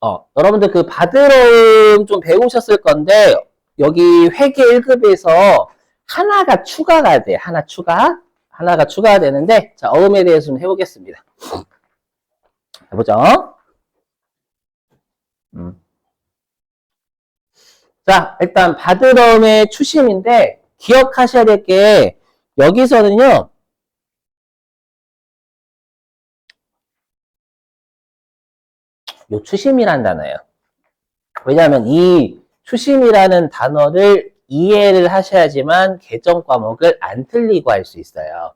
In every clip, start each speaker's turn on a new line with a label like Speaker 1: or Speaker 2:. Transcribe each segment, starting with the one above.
Speaker 1: 어, 여러분들 그 받으러움 좀 배우셨을 건데, 여기 회계 1급에서 하나가 추가가 돼. 하나 추가. 하나가 추가가 되는데, 자, 어음에 대해서 좀 해보겠습니다. 해보죠. 음. 자, 일단 받으러움의 추심인데, 기억하셔야 될 게, 여기서는요, 요 추심이란 단어예요. 왜냐하면 이 추심이라는 단어를 이해를 하셔야지만 개정 과목을 안 틀리고 할 수 있어요.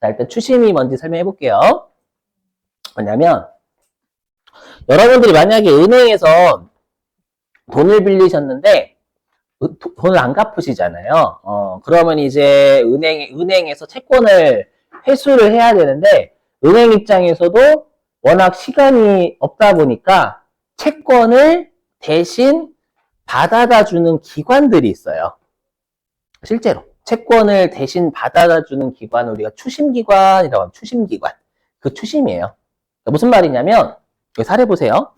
Speaker 1: 자, 일단 추심이 뭔지 설명해 볼게요. 뭐냐면, 여러분들이 만약에 은행에서 돈을 빌리셨는데, 돈을 안 갚으시잖아요. 어, 그러면 이제 은행, 은행에서 채권을 회수를 해야 되는데, 은행 입장에서도 워낙 시간이 없다 보니까 채권을 대신 받아다 주는 기관들이 있어요. 실제로. 채권을 대신 받아다 주는 기관을 우리가 추심기관이라고 하면 추심기관. 그 추심이에요. 무슨 말이냐면, 여기 사례 보세요.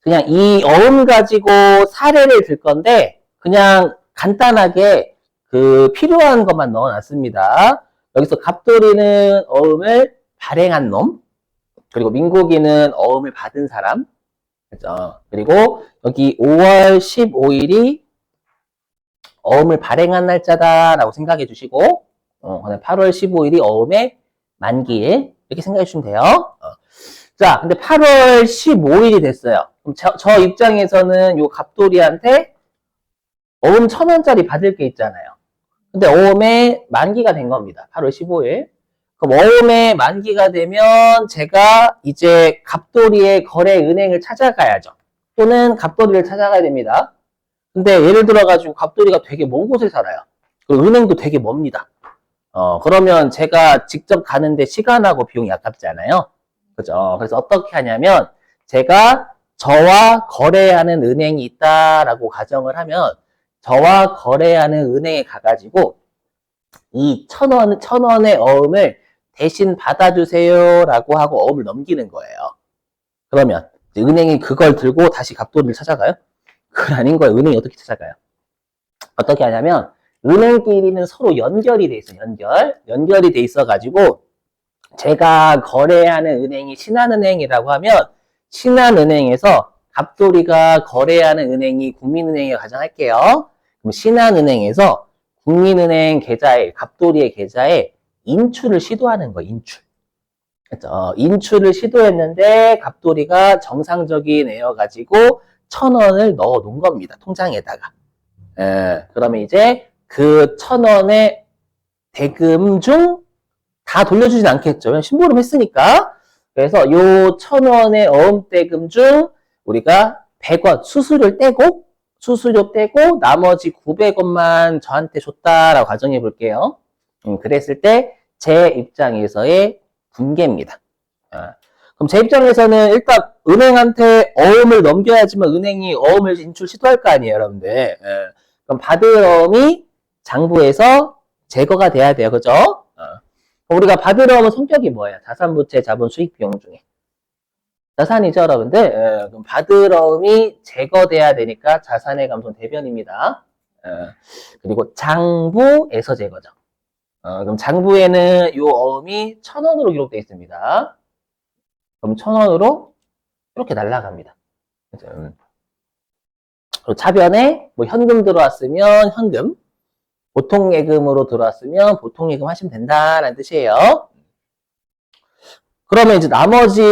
Speaker 1: 그냥 이 어음 가지고 사례를 들 건데, 그냥 간단하게 그 필요한 것만 넣어 놨습니다. 여기서 갑돌이는 어음을 발행한 놈, 그리고 민국이는 어음을 받은 사람, 그죠? 그리고 여기 5월 15일이 어음을 발행한 날짜다라고 생각해 주시고, 어, 그다음에 8월 15일이 어음의 만기일 이렇게 생각해 주시면 돼요. 어. 자, 근데 8월 15일이 됐어요. 그럼 저, 저 입장에서는 요 갑돌이한테 어음 천 원짜리 받을 게 있잖아요. 근데 어음의 만기가 된 겁니다. 8월 15일. 어음의 만기가 되면 제가 이제 갑돌이의 거래 은행을 찾아가야죠. 또는 갑돌이를 찾아가야 됩니다. 근데 예를 들어가지고 갑돌이가 되게 먼 곳에 살아요. 그리고 은행도 되게 멉니다. 어, 그러면 제가 직접 가는데 시간하고 비용이 아깝잖아요. 그죠? 그래서 어떻게 하냐면 제가 저와 거래하는 은행이 있다라고 가정을 하면 저와 거래하는 은행에 가가지고 이 천 원, 천 원의 어음을 대신 받아주세요라고 하고 어음을 넘기는 거예요. 그러면 은행이 그걸 들고 다시 갑돌이를 찾아가요? 그건 아닌 거예요. 은행이 어떻게 찾아가요? 어떻게 하냐면 은행끼리는 서로 연결이 돼 있어요. 연결. 연결이 돼 있어가지고 제가 거래하는 은행이 신한은행이라고 하면 신한은행에서 갑돌이가 거래하는 은행이 국민은행이라고 가정할게요. 그럼 신한은행에서 국민은행 계좌에 갑돌이의 계좌에 인출을 시도하는 거예요. 인출. 그죠? 인출을 시도했는데 갑돌이가 정상적인 애여가지고 천 원을 넣어 놓은 겁니다. 통장에다가. 예, 그러면 이제 그 천 원의 대금 중 다 돌려주진 않겠죠. 심부름 했으니까. 그래서 요 천 원의 어음대금 중 우리가 100원 수수료를 떼고 수수료 떼고 나머지 900원만 저한테 줬다라고 가정해 볼게요. 음, 그랬을 때 제 입장에서의 분개입니다. 아, 그럼 제 입장에서는 일단 은행한테 어음을 넘겨야지만 은행이 어음을 인출 시도할 거 아니에요, 여러분들. 예. 그럼 받을 어음이 장부에서 제거가 돼야 돼요, 그죠? 어. 우리가 받을 어음은 성격이 뭐예요? 자산 부채, 자본, 수익, 비용 중에. 자산이죠, 여러분들. 예, 그럼 받을 어음이 제거돼야 되니까 자산의 감손 대변입니다. 예, 그리고 장부에서 제거죠. 어, 그럼 장부에는 이 어음이 천 원으로 기록되어 있습니다. 그럼 천 원으로 이렇게? 음. 그리고 차변에 뭐 현금 들어왔으면 현금, 보통 예금으로 들어왔으면 보통 예금 하시면 된다라는 뜻이에요. 그러면 이제 나머지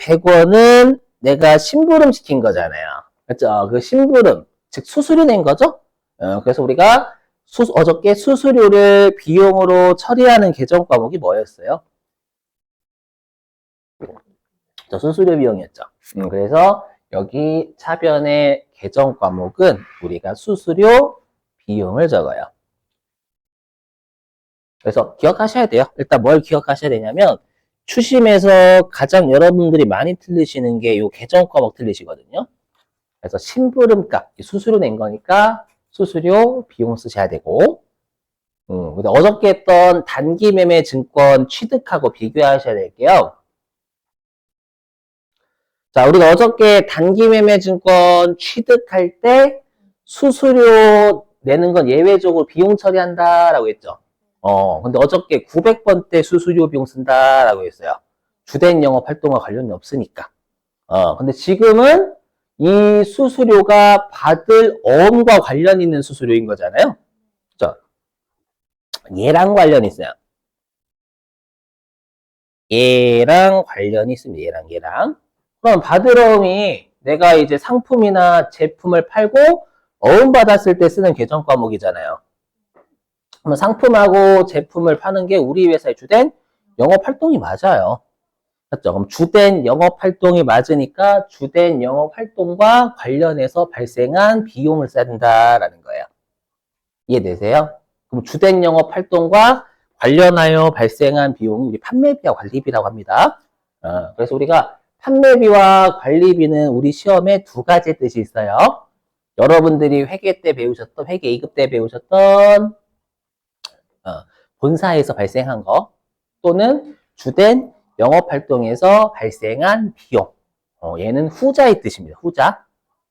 Speaker 1: 100원은 내가 심부름 시킨 거잖아요. 그렇죠? 그 심부름, 즉 수수료 낸 거죠? 어, 그래서 우리가 수, 어저께 수수료를 비용으로 처리하는 개정 과목이 뭐였어요? 저 수수료 비용이었죠. 음, 그래서 여기 차변의 개정 과목은 우리가 수수료 비용을 적어요. 그래서 기억하셔야 돼요. 일단 뭘 기억하셔야 되냐면 추심에서 가장 여러분들이 많이 틀리시는 게 이 개정 과목 틀리시거든요. 그래서 심부름값, 수수료 낸 거니까 수수료 비용 쓰셔야 되고, 음, 어저께 했던 단기 매매 증권 취득하고 비교하셔야 될게요. 자, 우리가 어저께 단기 매매 증권 취득할 때 수수료 내는 건 예외적으로 비용 처리한다라고 했죠. 어, 근데 어저께 900번 대 수수료 비용 쓴다라고 했어요. 주된 영업 활동과 관련이 없으니까. 어, 근데 지금은 이 수수료가 받을 어음과 관련 있는 수수료인 거잖아요. 그죠? 얘랑 관련이 있어요. 얘랑 관련이 있습니다. 얘랑 얘랑. 그럼 받을 어음이 내가 이제 상품이나 제품을 팔고 어음 받았을 때 쓰는 계정 과목이잖아요. 그러면 상품하고 제품을 파는 게 우리 회사의 주된 영업 활동이 맞아요. 맞죠? 그럼 주된 영업 활동이 맞으니까 주된 영업 활동과 관련해서 발생한 비용을 써야 된다라는 거예요. 이해되세요? 그럼 주된 영업 활동과 관련하여 발생한 비용이 우리 판매비와 관리비라고 합니다. 어, 그래서 우리가 판매비와 관리비는 우리 시험에 두 가지 뜻이 있어요. 여러분들이 회계 때 배우셨던, 회계 2급 때 배우셨던 어, 본사에서 발생한 거 또는 주된 영업 활동에서 발생한 비용. 어, 얘는 후자의 뜻입니다. 후자.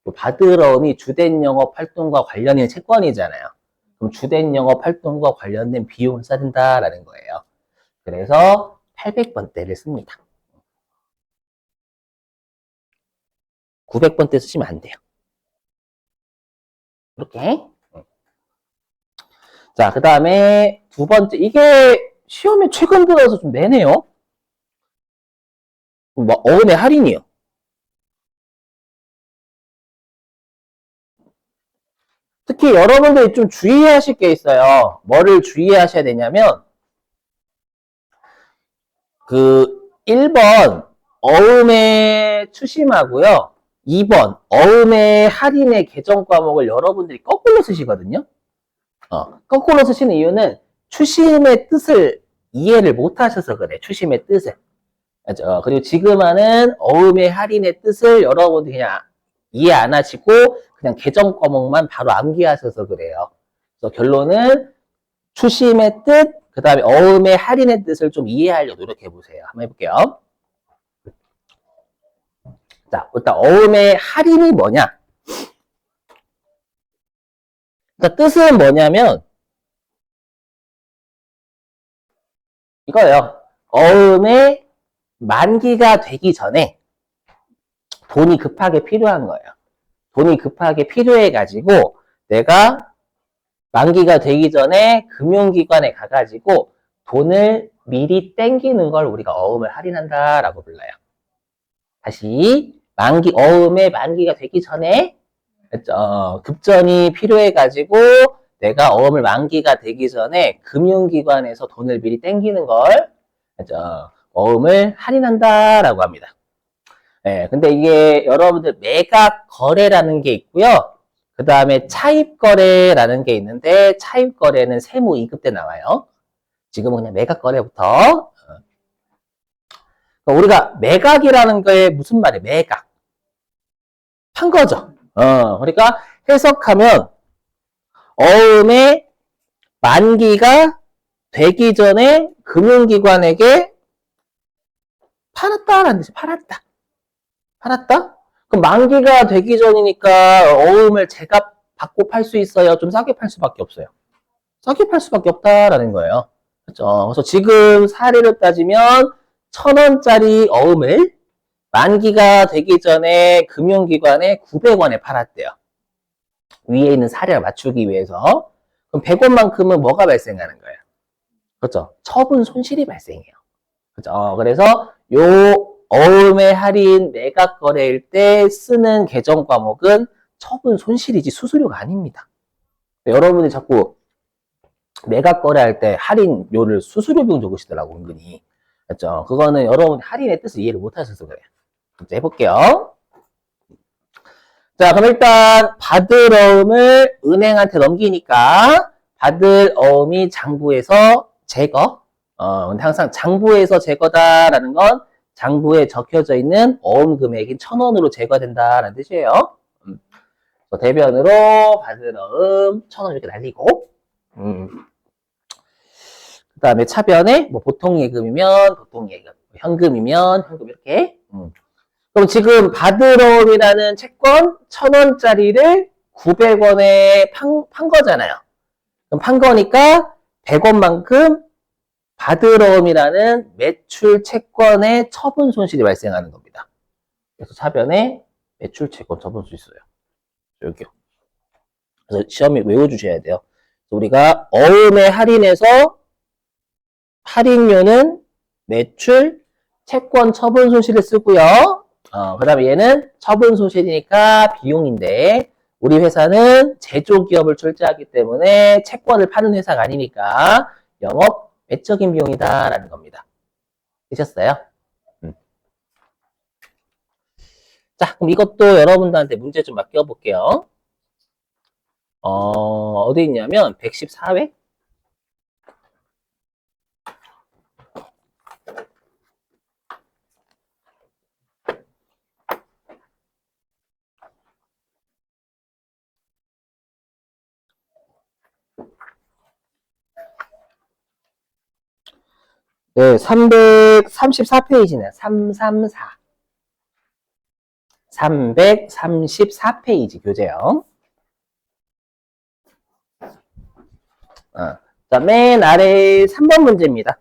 Speaker 1: 또 받으러움이 주된 영업 활동과 관련 있는 채권이잖아요. 그럼 주된 영업 활동과 관련된 비용을 써야 된다라는 거예요. 그래서 800번대를 씁니다. 900번대 쓰시면 안 돼요. 이렇게. 자, 그 다음에 두 번째. 이게 시험에 최근 들어서 좀 내네요. 뭐, 어음의 할인이요. 특히 여러분들이 좀 주의하실 게 있어요. 뭐를 주의하셔야 되냐면, 그, 1번, 어음의 추심하고요. 2번, 어음의 할인의 계정 과목을 여러분들이 거꾸로 쓰시거든요. 어, 거꾸로 쓰시는 이유는 추심의 뜻을 이해를 못 하셔서 그래. 추심의 뜻을. 맞죠? 그리고 지금 하는 어음의 할인의 뜻을 여러분들이 그냥 이해 안 하시고 그냥 계정 과목만 바로 암기하셔서 그래요. 그래서 결론은 추심의 뜻, 그 다음에 어음의 할인의 뜻을 좀 이해하려고 노력해 보세요. 한번 해볼게요. 자, 일단 어음의 할인이 뭐냐? 그러니까 뜻은 뭐냐면 이거예요. 어음의 만기가 되기 전에 돈이 급하게 필요한 거예요. 돈이 급하게 필요해 가지고 내가 만기가 되기 전에 금융기관에 가가지고 돈을 미리 땡기는 걸 우리가 어음을 할인한다라고 불러요. 다시 만기 어음의 만기가 되기 전에 어, 급전이 필요해 가지고 내가 어음을 만기가 되기 전에 금융기관에서 돈을 미리 땡기는 걸 어, 어음을 할인한다라고 합니다. 예, 근데 이게 여러분들 매각 거래라는 게 있고요. 그 다음에 차입 거래라는 게 있는데 차입 거래는 세무 2급 때 나와요. 지금은 그냥 매각 거래부터 어. 우리가 매각이라는 거에 무슨 말이에요? 매각 판 거죠. 어, 그러니까 해석하면 어음의 만기가 되기 전에 금융기관에게 팔았다라는 뜻이 팔았다. 팔았다? 그럼 만기가 되기 전이니까 어음을 제가 받고 팔 수 있어요? 좀 싸게 팔 수밖에 없어요. 싸게 팔 수밖에 없다라는 거예요. 그렇죠? 그래서 지금 사례를 따지면 천 원짜리 어음을 만기가 되기 전에 금융기관에 900원에 팔았대요. 위에 있는 사례를 맞추기 위해서. 그럼 100원만큼은 뭐가 발생하는 거예요? 그렇죠? 처분 손실이 발생해요. 그렇죠? 그래서 요 어음의 할인 매각 거래일 때 쓰는 계정 과목은 처분 손실이지 수수료가 아닙니다. 여러분이 자꾸 매각 거래할 때 할인료를 수수료 비용 적으시더라고 은근히. 그렇죠? 그거는 여러분 할인의 뜻을 이해를 못 하셔서 그래요. 이제 해볼게요. 자, 그럼 일단 받을 어음을 은행한테 넘기니까 받을 어음이 장부에서 제거. 어, 근데 항상 장부에서 제거다라는 건 장부에 적혀져 있는 어음 금액인 천 원으로 제거된다라는 뜻이에요. 음. 대변으로 받을 어음 천 원 이렇게 날리고, 음. 그 다음에 차변에 뭐 보통 예금이면 보통 예금, 현금이면 현금 이렇게. 음. 그럼 지금 받으러움이라는 채권 1000원짜리를 900원에 판, 판 거잖아요. 그럼 판 거니까 100원만큼 받으러움이라는 매출 채권의 처분 손실이 발생하는 겁니다. 그래서 차변에 매출 채권 처분 손실이 있어요. 여기요. 그래서 시험에 외워주셔야 돼요. 우리가 어음에 할인해서 할인료는 매출 채권 처분 손실을 쓰고요. 어, 그 다음에 얘는 처분 손실이니까 비용인데 우리 회사는 제조기업을 출자하기 때문에 채권을 파는 회사가 아니니까 영업 외적인 비용이다라는 겁니다. 되셨어요? 음. 자, 그럼 이것도 여러분들한테 문제 좀 맡겨볼게요. 어, 어디 있냐면 114회? 네, 334페이지네요. 334. 334페이지 교재요. 어. 자, 맨 아래 3번 문제입니다.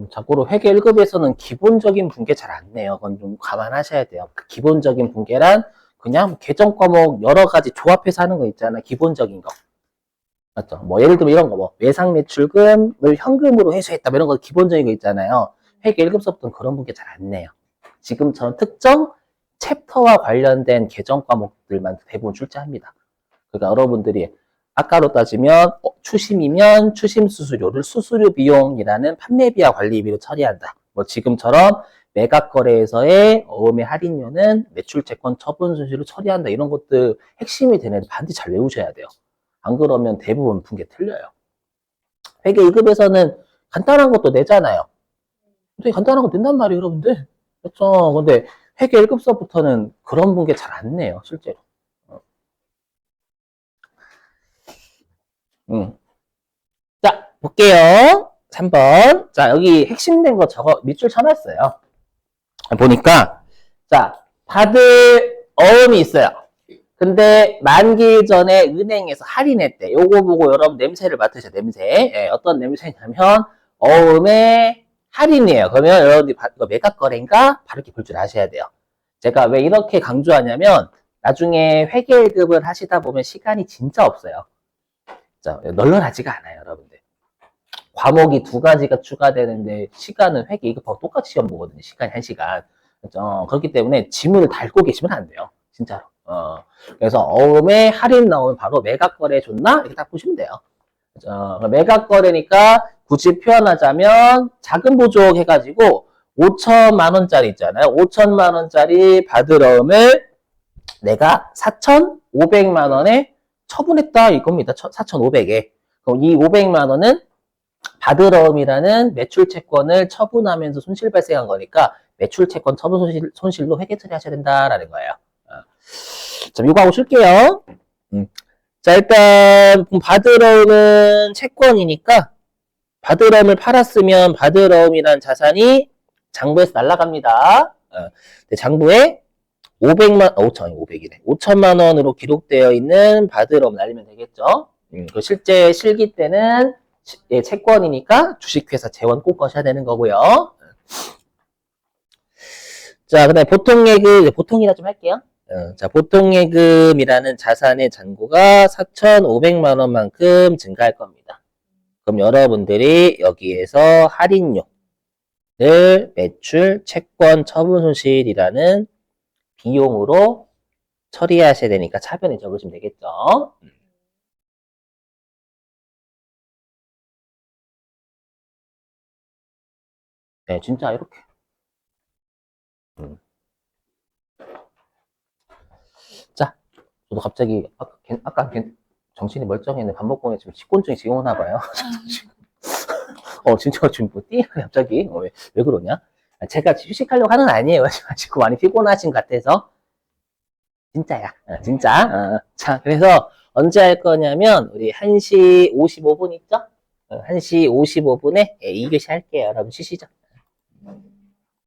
Speaker 1: 음, 자고로 회계 1급에서는 기본적인 분계 잘안 내요. 그건 좀 감안하셔야 돼요. 그 기본적인 분계란 그냥 계정 과목 여러 가지 조합해서 하는 거 있잖아. 기본적인 거. 맞죠? 뭐 예를 들면 이런 거 뭐 외상 매출금을 현금으로 회수했다. 뭐 이런 거 기본적인 거 있잖아요. 회계 1급서부터는 그런 분계 잘안 내요. 지금처럼 특정 챕터와 관련된 계정 과목들만 대부분 출제합니다. 그러니까 여러분들이 아까로 따지면 어, 추심이면 추심 수수료를 수수료 비용이라는 판매비와 관리비로 처리한다. 뭐 지금처럼 매각 거래에서의 어음의 할인료는 매출 채권 처분 손실을 처리한다. 이런 것들 핵심이 되는 반드시 잘 외우셔야 돼요. 안 그러면 대부분 분계 틀려요. 회계 2급에서는 간단한 것도 내잖아요. 되게 간단한 거 낸단 말이에요, 여러분들. 그렇죠. 근데 회계 1급서부터는 그런 분계 잘안 내요, 실제로. 음. 자, 볼게요. 3번. 자, 여기 핵심된 거 저거 밑줄 쳐놨어요. 보니까, 자, 받을 어음이 있어요. 근데 만기 전에 은행에서 할인했대. 요거 보고 여러분 냄새를 맡으셔, 냄새. 예, 어떤 냄새냐면, 어음의 할인이에요. 그러면 여러분들이 받- 이거 매각 거래인가? 바로 이렇게 볼 줄 아셔야 돼요. 제가 왜 이렇게 강조하냐면, 나중에 회계 1급을 하시다 보면 시간이 진짜 없어요. 자, 널널하지가 않아요, 여러분들. 과목이 두 가지가 추가되는데 시간은 회계 2급하고 똑같이 시험 보거든요. 시간이 한 시간. 그렇죠? 그렇기 때문에 지문을 달고 계시면 안 돼요. 진짜로. 어, 그래서 어음에 할인 나오면 바로 매각 거래 줬나? 이렇게 딱 보시면 돼요. 그렇죠? 매각 거래니까 굳이 표현하자면 자금 보조금 해가지고 5천만 원짜리 있잖아요. 5천만 원짜리 받을 어음을 내가 4,500만 원에 처분했다 이겁니다. 4,500에. 그럼 이 500만 원은 받으러움이라는 매출 채권을 처분하면서 손실 발생한 거니까 매출 채권 처분 손실, 손실로 회계 처리하셔야 된다라는 거예요. 어. 자, 이거 하고 쉴게요. 음. 자, 일단 받으러움은 채권이니까 받으러움을 팔았으면 받으러움이란 자산이 장부에서 날라갑니다. 어. 근데 장부에 500만, 어, 5천, 500이네. 5천만 원으로 기록되어 있는 받으러움 날리면 되겠죠. 음, 그 실제 실기 때는 시- 예, 채권이니까 주식회사 재원 꼭 거셔야 되는 거고요. 자, 그 다음에 보통 예금, 이제 보통이라 좀 할게요. 어, 자, 보통 예금이라는 자산의 잔고가 4,500만 원만큼 증가할 겁니다. 그럼 여러분들이 여기에서 할인료를 매출, 채권, 처분 손실이라는 비용으로 처리하셔야 되니까 차변에 적으시면 되겠죠. 네, 진짜 이렇게. 음. 자, 저도 갑자기 아까, 괜- 아까 괜- 정신이 멀쩡했는데 밥 먹고 지금 식곤증이 지금 오나 봐요. 어, 진짜 지금 뭐 띠? 갑자기 어, 왜, 왜 그러냐? 아, 제가 휴식하려고 하는 거 아니에요. 지금 많이 피곤하신 것 같아서. 진짜야. 어, 진짜. 어, 자, 그래서 언제 할 거냐면 우리 1시 55분 있죠? 어, 1시 55분에 2교시 할게요. 여러분 쉬시죠.